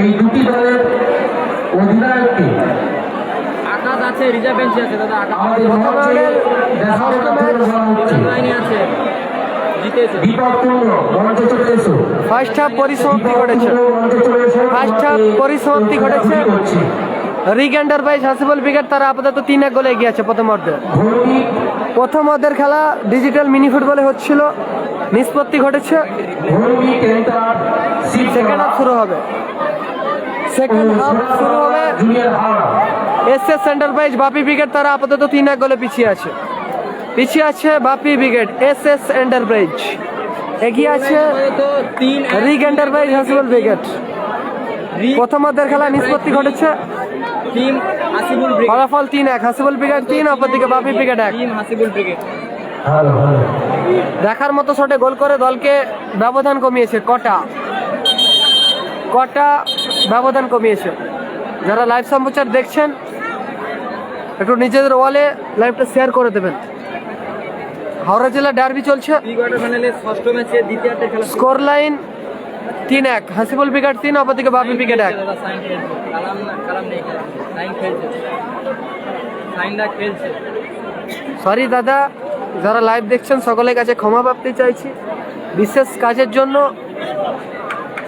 এই দুটি দলের অধিনায়ককে আকাশ আছে রিজার্ভ বেঞ্চে আছে দাদা আমাদের মঞ্চে দেখার মাধ্যমে বলা হচ্ছে। আছে। দীপক কুন্দ্র মঞ্চে চলে এসো ফার্স্ট হাফ পরিসমাপ্তি ঘটেছে। ফার্স্ট হাফ পরিসমাপ্তি হাসিবুল ব্রিগেড তারা আপাতত তিন এক গোলে এগিয়ে আছে প্রথম অর্ধে। প্রথম অর্ধের খেলা ডিজিটাল মিনি ফুটবলে হচ্ছিল। নিষ্পত্তি ঘটেছে। সেকেন্ড হাফ শুরু হবে। সেকেন্ড হাফ শুরু হবে। Junior Howrah S S enterprise Bapi brigade তারা আপাতত তিন এক গোলে পিছিয়ে আছে। পিছিয়ে আছে Bapi brigade S S enterprise এগিয়ে আছে তো তিন রিগ এন্টারপ্রাইজ হাসিবুল ব্রিগেড প্রথম অর্ধের খেলা নিষ্পত্তি ঘটেছে। টিম হাসিবুল ফলাফল তিন এক হাসিবুল ব্রিগেড তিন অপরদিকে বাপি ব্রিগেড এক। হাসিবুল ব্রিগেড দেখার মতো শটে গোল করে দলকে ব্যবধান কমিয়েছে কটা? কটা ব্যবধান কমিয়েছে। যারা লাইভ সম্প্রচার দেখছেন একটু নিজেদের ওয়ালে লাইভটা শেয়ার করে দেবেন। হাওড়া জেলা ডার্বি চলছে। স্কোর লাইন তিন এক হাসিবুল ব্রিগেড তিন অপরদিকে বাপি ব্রিগেড এক। সরি দাদা যারা লাইভ দেখছেন সকলের কাছে ক্ষমা প্রাপ্তি চাইছি। বিশেষ কাজের জন্য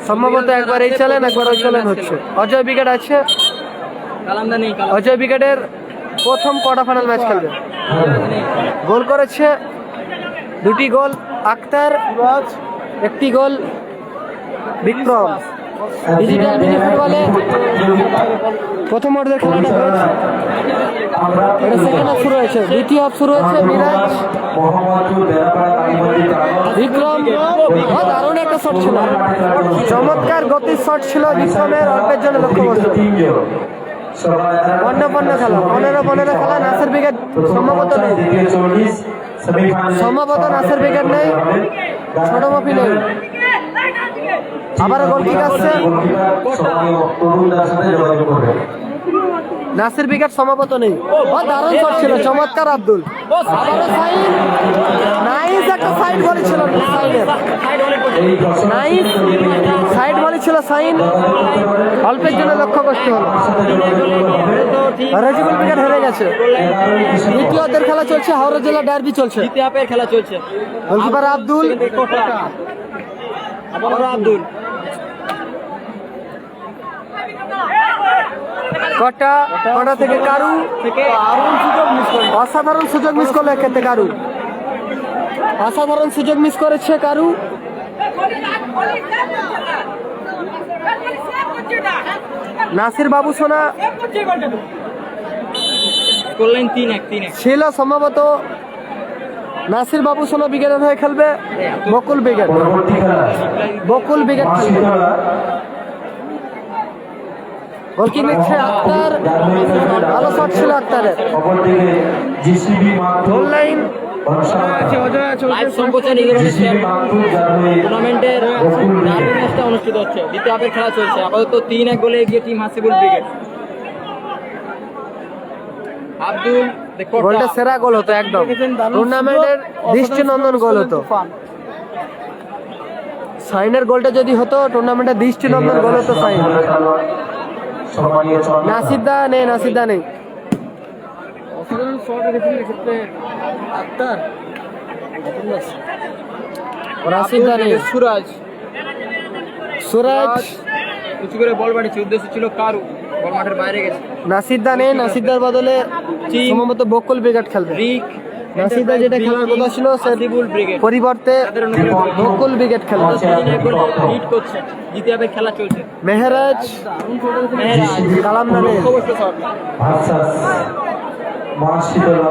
সম্ভবত একবার এই চ্যালেন একবার ওই চ্যালেন হচ্ছে। অজয় বিকেট আছে। অজয় বিকেটের প্রথম কোয়ার্টার ফাইনাল ম্যাচ খেলবে। গোল করেছে। দুটি গোল। আক্তার একটি গোল। বিক্রম। ডিজিটাল মিনি প্রথম অর্ধের খেলাটা হয়েছে। শুরু হয়েছে। দ্বিতীয় হাফ শুরু হয়েছে, মিরাজ। বিক্রম দারুণ একটা শট ছিল। চমৎকার গতির শট ছিল বিক্রমের, অল্পের জন্য লক্ষ্য করছে পনেরো পনেরো খেলা। পনেরো পনেরো খেলা, নাসের ব্রিগেড সম্ভবত নেই। সম্ভবত নাসের ব্রিগেড নেই। ছোট মফি নেই আবারও গোল কিক আসছে নাসির বিকেট সম্ভবত নেই। ও দারুণ শট ছিল চমৎকার আব্দুল। আবারও সাইন। নাইস একটা সাইড বলি ছিল সাইনের নাইস। সাইড বলি ছিল সাইন। অল্পের জন্য লক্ষ্য করতে হলো। রাজিবুল ব্রিগেড হেরে গেছে। দ্বিতীয় অর্ধের খেলা চলছে হাওড়া জেলা ডার্বি চলছে। খেলা চলছে। গোলকিপার আব্দুল। আব্দুল। কটা? কটা থেকে কারু? অসাধারণ সুযোগ মিস করল এক্ষেত্রে কারু। অসাধারণ সুযোগ মিস করেছে কারু। নাসির বাবু সোনা। ছিল সম্ভবত নাসির বাবু সোনা ব্রিগেডের হয়ে খেলবে। বকুল ব্রিগেড বকুল ব্রিগেড খেলবে। গোলকি নিচ্ছে আক্তার। ভালো শট ছিল আক্তারের। গোল লাইন টুর্নামেন্টের ম্যাচটা অনুষ্ঠিত হচ্ছে। দ্বিতীয় হাফের খেলা চলছে। আপাতত তিন এক গোলে এগিয়ে টিম হাসিবুল আব্দুল গোলটা সেরা গোল হতো একদম। টুর্নামেন্টের দৃষ্টিনন্দন গোল হতো। সাইনের গোলটা যদি হতো টুর্নামেন্টের দৃষ্টিনন্দন গোল হতো সাইন। নাসিদ্দা নেই নাসিদ্দা নেই সুরাজ। সুরাজ। উঁচু করে বল বাড়িছে উদ্দেশ্য ছিল কারু। বাইরে গেছে। নাসিদ্দা নেই নাসিদ্দার বদলে সম্ভবত বকুল ব্রিগেড খেলবে। রিক নাসিদ্দা যেটা খেলার কথা ছিল সে ব্রিগেড। পরিবর্তে বকুল ব্রিগেড খেলবে। লিড করছে দ্বিতীয় হাফের খেলা চলছে। মেহরাজ মেহরাজ মোহাম্মদপুর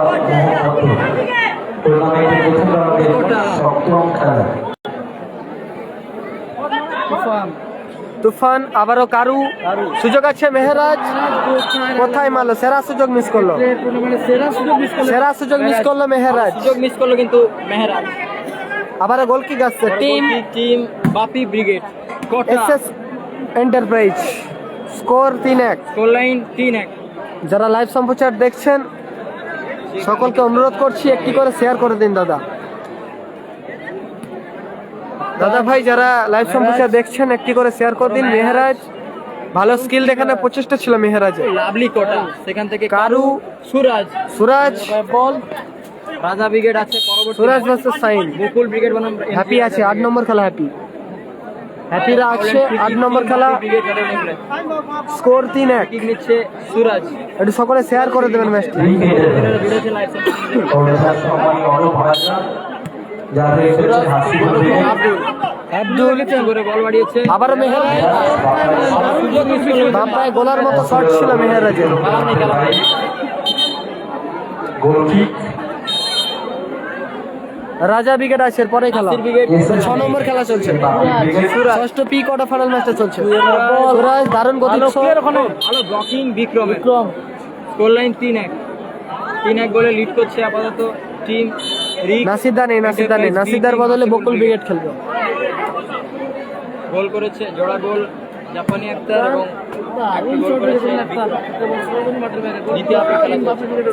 টুর্নামেন্টের প্রথম রাউন্ডের সপ্তম খেলা। তুফান আবারও কারু। সুযোগ আছে মেহরাজ? কোথায় মারলো সেরা সুযোগ মিস করল। সেরা সুযোগ মিস করল মেহরাজ। সুযোগ মিস করল কিন্তু মেহরাজ। আবারও গোল কিক আসছে team team Bapi brigade S S enterprise score তিন এক। স্কোর লাইন তিন এক। যারা লাইভ সম্প্রচার দেখছেন সকলকে অনুরোধ করছি একটি করে শেয়ার করে দিন দাদা। দাদা ভাই যারা লাইভ সম্প্রচার দেখছেন একটি করে শেয়ার করে দিন। মেহরাজ ভালো স্কিল দেখানোর প্রচেষ্টা ছিল মেহেরাজের। লাভলি কোটা। সেখান থেকে কারু, সুরাজ। সুরাজ বল। রাজা ব্রিগেড আছে পরবর্তী সুরাজ ভার্সেস সাইন। বকুল ব্রিগেড বনাম হ্যাপি আছে আট নম্বর খেলা হ্যাপি হ্যাপিরা আছে আট নম্বর খেলা। স্কোর তিন এক। কিক নিচ্ছে সুরাজ। একটু সকলে শেয়ার করে দেবেন ম্যাচটি আবারও মেহেরাজ গোলার মতো শট ছিল মেহেরাজের রাজা বিকেট আছে এরপরে খেলা। ছ নম্বর খেলা চলছে। ষষ্ঠ পি কোয়ার্টার ফাইনাল ম্যাচটা চলছে। দারুণ গতি ভালো blocking Bikram. Bikram. Score line তিন এক। তিন এক গোলে লিড করছে আপাতত টিম রিক নাসিরদা নেই নাসিরদা নেই। নাসিরদার বদলে বকুল ব্রিগেড খেলবে। গোল করেছে জোড়া গোল জাপানি আক্তার এবং।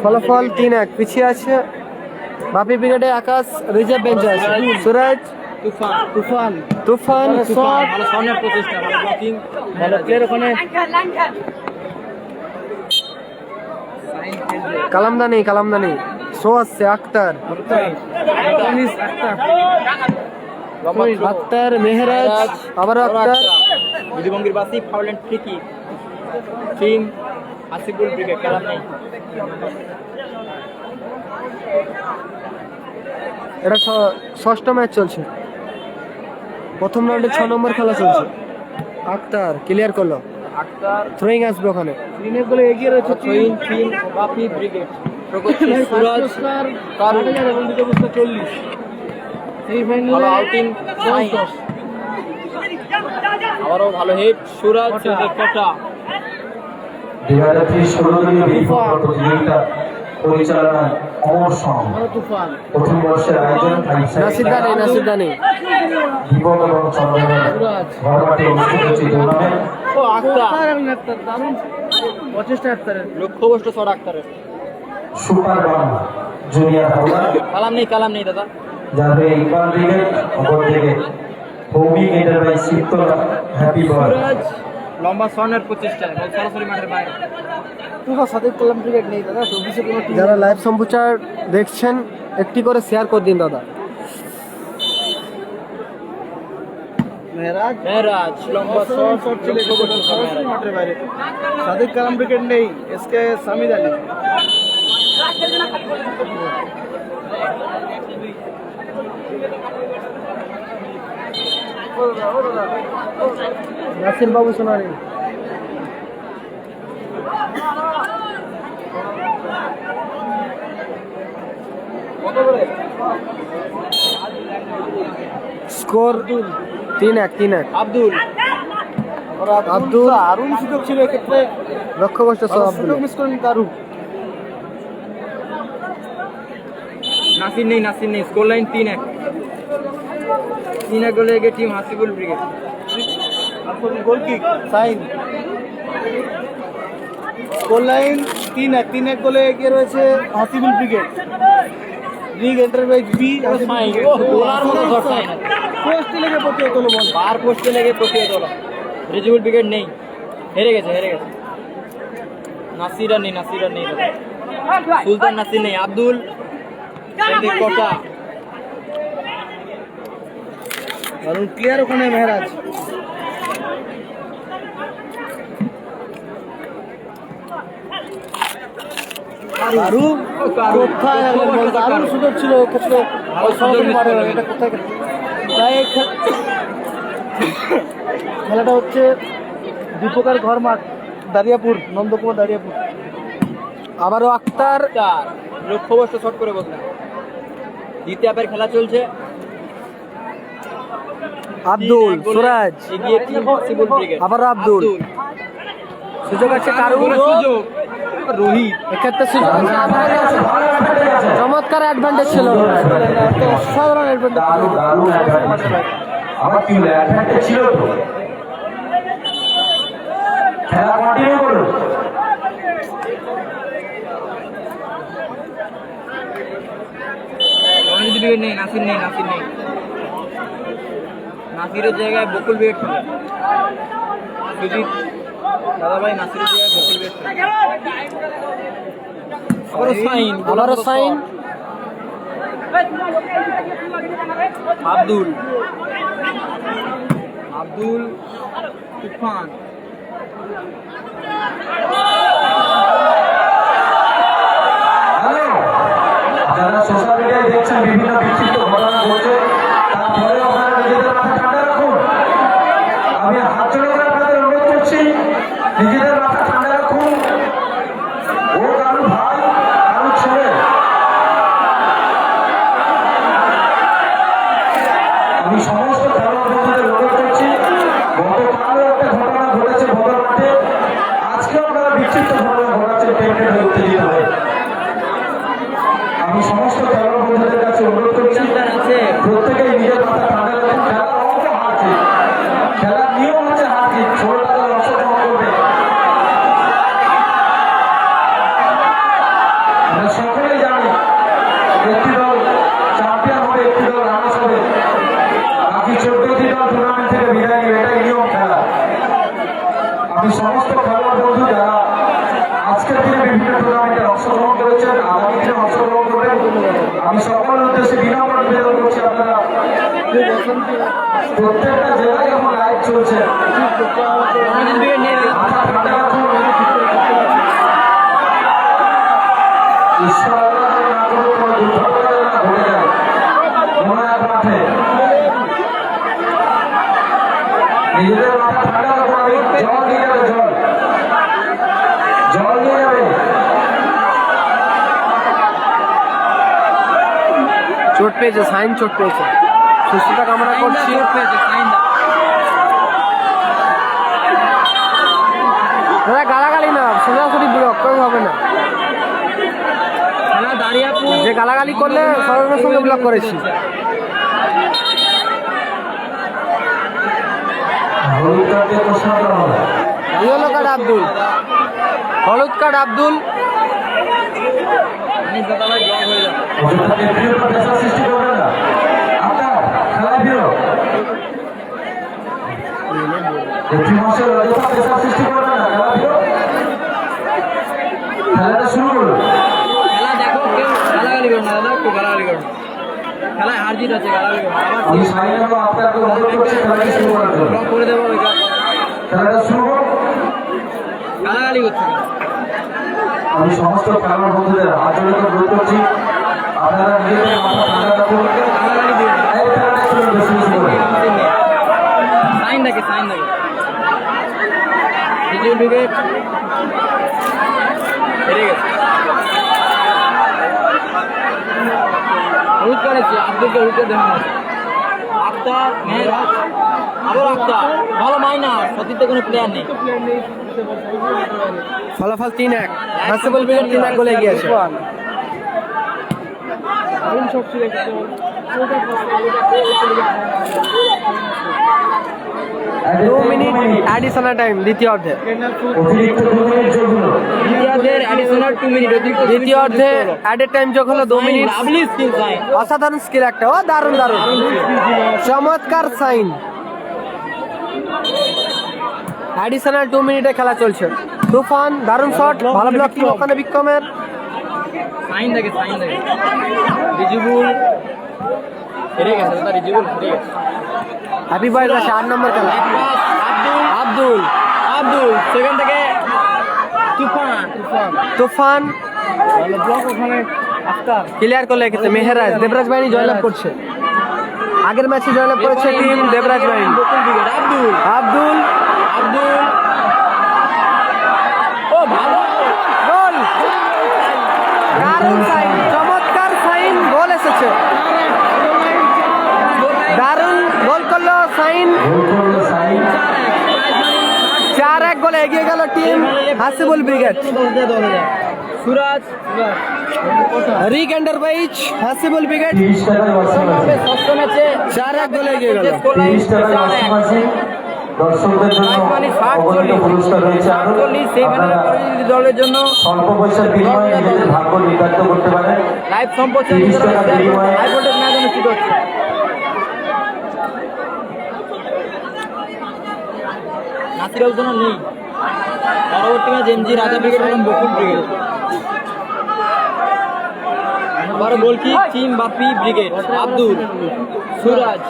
ফলাফল তিন এক পিছিয়ে আছে বাপি ব্রিগেডে আকাশ রিজার্ভ বেঞ্চে আছে সুরাজ তুফান। তুফান। তুফান তুফান ভালো সামনের প্রচেষ্টা ভালো ব্লকিং ভালো প্লেয়ার ওখানে। কালামদা নেই। আসছে আক্তার। আক্তার। মেহরাজ আবারও আক্তার। বিধিভঙ্গির বাসি foul and free kick team Asiful brigade খেলা নেই। এটা ষষ্ঠ ম্যাচ চলছে। প্রথম রাউন্ডে ছ নম্বর খেলা চলছে। আক্তার ক্লিয়ার করল। আক্তার। থ্রোয়িং আসবে ওখানে। গুলো এগিয়ে রয়েছে ট্রেন টিম বাপি ব্রিগেড। দ্বিতীয় চল্লিশ। ভালো আউটিং আবারও ভালো হিট সুরাজ কোটা? দুই ষোলো দিনে বিফল প্রতিযোগিতা পরিচালনায় অমর সং প্রথম বর্ষের আয়োজন নাসিরদা নেই দীপক এবং চন্দ্রনের ঘরমাঠে অনুষ্ঠিত হচ্ছে টুর্নামেন্ট ও আক্তার। লক্ষ্যবষ্ট শট আক্তারের। সুপার জুনিয়র কালাম নেই কালাম নেই দাদা। যার হয়ে ইকবাল ব্রিগেড অপর দিকে এন্টারপ্রাইজ হ্যাপি লম্বা সনের প্রচেষ্টায় বল সরাসরি মাঠের বাইরে। যারা লাইভ সম্প্রচার দেখছেন একটি করে শেয়ার করে দিন দাদা। মেহরাজ। লম্বা শট শট চলে মাঠের বাইরে। সাদিক কালাম ক্রিকেট নেই এসকে সামিদ আলী। নাসির বাবু নেই স্কোর তিন এক তিন এক। আব্দুল। আব্দুল। দারুণ সুযোগ ছিল এক্ষেত্রে। লক্ষ্যবস্ত সব আব্দুল মিস করেন দারুণ নাসির নেই নাসির নেই। স্কোর লাইন তিন এক। তিন এক গোলে এগিয়ে team Hasibul brigade. Goal kick sign goal line তিন এক তিন এক গোলে এগিয়ে রয়েছে Hasibul brigade. League enterprise B গোলার মতো শট পোস্টে লেগে পড়তে হতো বল বার পোস্টে লেগে প্রতিহত হলো। রিজিবুল ব্রিগেড নেই। হেরে গেছে হেরে গেছে। নাসির আর নেই নাসির আর নেই। সুলতান নাসির নেই। আব্দুল কোটা। ক্লিয়ার ওখানে মেহরাজ। কোথায় দারুণ সুযোগ ছিল। এটা কোথায় তাই খেলাটা হচ্ছে দীপকার ঘর মাঠ দারিয়াপুর নন্দকুমার দারিয়াপুর। আবারও আক্তার। লক্ষ্যবস্ত শট করে বসলেন দ্বিতীয় খেলা চলছে। আব্দুল সুরাজ। এগিয়ে টিম হাসিবুল ব্রিগেড আবারও আব্দুল। সুযোগ আছে কারু সুযোগ। রোহিত। এক্ষেত্রে সুযোগ। চমৎকার অ্যাডভান্টেজ ছিল সাধারণ অ্যাডভান্টেজ ছিল। তো। খেলা কন্টিনিউ করুন। রণজিৎ ব্রিগেড নেই নাসির নেই নাসির নেই। নাসিরের জায়গায় বকুল খেলে সুজিত দাদা ভাই নাসির আবারও সাইন আবারও সাইন। আব্দুল। আব্দুল তুফান। যারা সোশ্যাল বিভিন্ন উদ্দেশ্যে বিনম্র নিবেদন করছি আপনারা। প্রত্যেকটা জেলায় এখন লাইভ চলছে। রাখুন। ঈশ্বর না কোনো দুর্ঘটনা যেন না ঘটে যায় মনোয়ার মাঠে নিজেদের মাথা ঠান্ডা রাখুন আমি জল নিয়ে যাবে জল জল নিয়ে যাবে চোট পেয়েছে সাইন চোট পেয়েছে। সুস্থতা কামনা করছি। দাদা গালাগালি না সোজাসুরি ব্লক কেউ হবে না। যে গালাগালি করলে সঙ্গে সঙ্গে ব্লক করেছি। হলুদ ইয়েলো কার্ড আব্দুল। হলুদ কার্ড আব্দুল অনেক দাদা ভাই ব্লক হয়ে যাবে অযথা নেত্রীর উপর প্রেশার সৃষ্টি করবেন না আপনার খেলায় ফিরো নেত্রী মহাশয় অযথা প্রেশার সৃষ্টি করবেন না খেলা ফিরো খেলাটা শুরু করুন খেলা দেখো কেউ গালাগালি করো না দাদা কেউ গালাগালি করো না। খেলায় হার জিত আছে গালাগালি করো না। আবার আমি সাইন এবং আপনাকে অনুরোধ করছি খেলাটি শুরু করার জন্য। করে দেবো খেলাটা শুরু আমি সমস্ত খেলোয়াড় বন্ধুদের হাত জোড়ে অনুরোধ করছি। আপনারা নিজেদের মাথা ঠান্ডা রাখুন। সাইন দেখে সাইন দেখে দ্বিতীয় উইকেট হেরে গেছে। হলুদ করেছে আব্দুলকে হলুদ দেওয়া হয়েছে আক্তার মেহরাজ আবার আক্তার ভালো মাইনা সতীর্থ কোনো প্লেয়ার নেই। ফলাফল তিন এক। হাসিবুল ব্রিগেড তিন এক গোলে এগিয়ে আছে দু মিনিট অ্যাডিশনাল টাইম দ্বিতীয় অর্ধে। দ্বিতীয় অর্ধে অ্যাডের টাইম যোগ হলো। দু মিনিট অসাধারণ স্কিল একটা ও দারুণ দারুণ। চমৎকার সাইন অ্যাডিশনাল টু মিনিটে খেলা চলছে। তুফান দারুণ শট ভালো ব্লক টিম ওখানে বিক্রমের। সাইন দেখে সাইন দেখে হেরে গেছে হেরে আট নম্বর খেলা। আব্দুল। আব্দুল। আব্দুল সেখান থেকে তুফান। তুফান। তুফান। ব্লক ওখানে আফতার। ক্লিয়ার করলে এক্ষেত্রে মেহেরাজ দেবরাজ বাহিনী জয়লাভ করছে। আগের ম্যাচে জয়লাভ করেছে টিম দেবরাজ বাহিনী। আব্দুল। আব্দুল। আব্দুল। ও ভালো। গোল। দারুণ সাইন চমৎকার সাইন গোল এসেছে দারুণ গোল করল সাইন ভুল করল সাইন চার এক গোলে এগিয়ে গেল টিম হাসিবুল ব্রিগেড। সুরাজ রিক এন্টারপ্রাইজ হাসিবুল ব্রিগেড। চার এক গোলে এগিয়ে গেল। দর্শকদের জন্য পুরস্কার রয়েছে আরও দলের জন্য। স্বল্প পয়সার বিনিময়ে নিজেদের ভাগ্য নির্ধারিত করতে পারেন। লাইভ সম্প্রচার তিরিশ টাকা বিনিময়ে হাই ভোল্টেজ ম্যাচ অনুষ্ঠিত হচ্ছে। নাসির উদ্দিনও নেই। পরবর্তী ম্যাচ এমজি রাজা ব্রিগেড এবং বকুল ব্রিগেড আবার গোলকি টিম বাপি ব্রিগেড আব্দুল সুরাজ।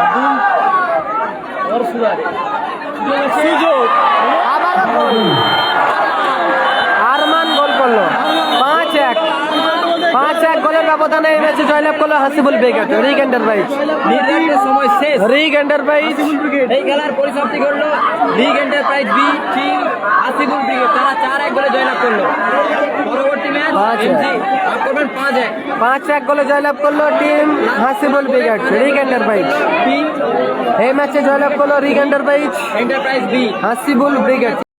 আব্দুল और সুরাজ। সুযোগ। আবারও গোল আরমান গোল করল পাঁচ এক পাঁচ এক গোলের ব্যবধানে এই ম্যাচে জয়লাভ করল হাসিবুল বেগট রিগ এন্টারপ্রাইজ। নির্ধারিত সময় শেষ রিগ এন্টারপ্রাইজ। এই খেলার পরিসমাপ্তি করল league enterprise B team Asiful brigade তারা চার এক গোলে জয়লাভ করল। পরবর্তী ম্যাচ পাঁচ এক। পাঁচ এক। গোলে জয়লাভ করল টিম হাসিবুল বেগট রিগ এন্টারপ্রাইজ। এই ম্যাচে জয়লাভ করল rig enterprise. Enterprise B Hasibul brigade